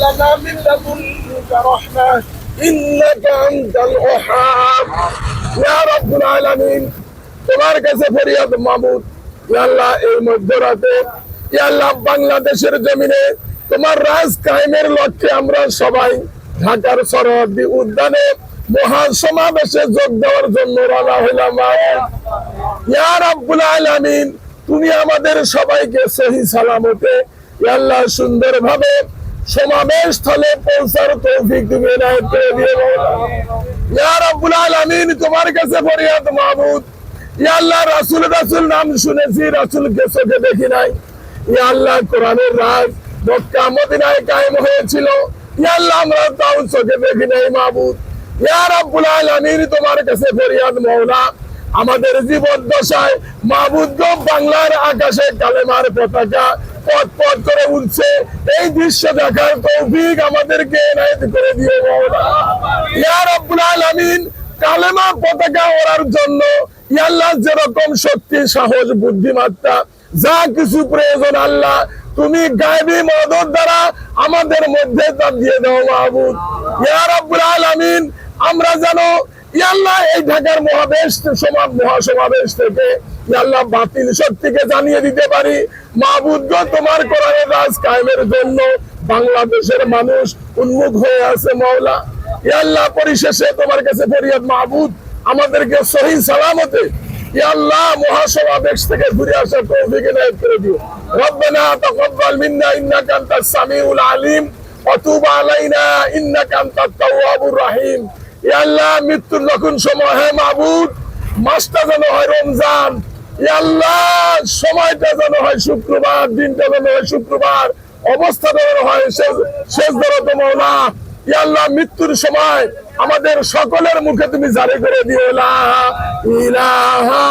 لنا من لدنك رحمة إنك أنت الوهاب يا رب العالمين তোমার কাছে ফরিয়াদ মাহমুদ আল্লাহ এই মধ্যরাতে আল্লাহ বাংলাদেশের জমিনে তোমার রাজ কায়েমের লক্ষ্যে আমরা সবাই ঢাকার সরহদ্দি উদ্যানে মহা সমাবেশে যোগ দেওয়ার জন্য রওনা হইলাম ইয়া রাব্বুল আলামিন তুমি আমাদের সবাইকে সহি সালামতে ইয়া আল্লাহ সুন্দরভাবে সমাবেশ স্থলে পৌঁছার তৌফিক তুমি এনায়েত করে দিয়ে ইয়া রাব্বুল আলামিন, তোমার কাছে ফরিয়াদ মাহমুদ ইয়া আল্লাহ, রাসূল রাসূল নাম শুনেছি রাসূলকে চোখে দেখি নাই। ইয়া আল্লাহ, কোরআনের রাজ মক্কা, মদিনায় কায়েম হয়েছিল। ইয়া আল্লাহ, আমরা তাও চোখে দেখি নাই মাহমুদ ইয়া রাব্বুল আলামিন, তোমার কাছে ফরিয়াদ মাওলা। আমাদের জীবন দশায় মাহমুদ গো, বাংলার আকাশে কালেমার পতাকা। করে উঠছে। এই দৃশ্য দেখার তৌফিক আমাদেরকে করে দিয়ে কালেমা পতাকা ওড়ার জন্য ইয়া আল্লাহ যেরকম শক্তি সাহস, বুদ্ধিমত্তা, যা কিছু প্রয়োজন আল্লাহ, তুমি গায়বী মদত দ্বারা আমাদের মধ্যে তা দিয়ে দাও, মাহবুব। ইয়া রাব্বুল আলামিন, আমরা জানো ইয়াল্লাহ এই ঢাকার মহাবেশ সমাজ, মহাসমাবেশ থেকে ইয়াল্লাহ বাতিল শক্তিকে জানিয়ে দিতে পারি। মাহবুদ্গ তোমার কোরআনের রাজ কায়েমের জন্য বাংলাদেশের মানুষ উন্মুখ হয়ে আছে মৌলা ইয়াল্লাহ পরিশেষে তোমার কাছে ফরিয়াদ, মাহবুদ, আমাদেরকে সহি সালামতে ইয়াল্লাহ মহাসমাবেশ থেকে ঘুরে আসার কৌফিকে এনায়েত করে দিও। মিন্না সামিউল আলিম অতুবা তুব আলাইনা তাওয়াবুর রাহিম। আল্লাহ, মৃত্যুর যখন সময় হয় মাহবুদ মাসটা যেন হয় রমজান আল্লাহ, সময়টা যেন হয় শুক্রবার, দিনটা যেন হয় শুক্রবার, অবস্থা যেন হয় শেষ মৃত্যুর সময় আমাদের সকলের মুখে তুমি জারি করে দিও ইলাহা